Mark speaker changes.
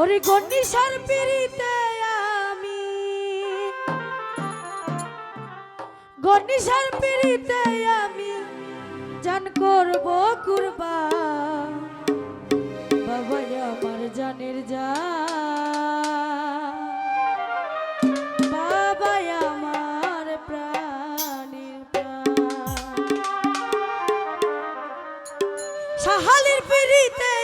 Speaker 1: ওরে গন্ডিসার পিড়িতে আমি। গন্ডিসার পিড়িতে আমি জান করব কুরবা। বাবা আমার জানের যা। বাবা আমার প্রাণীর প্রাণ সাহালির পিড়িতে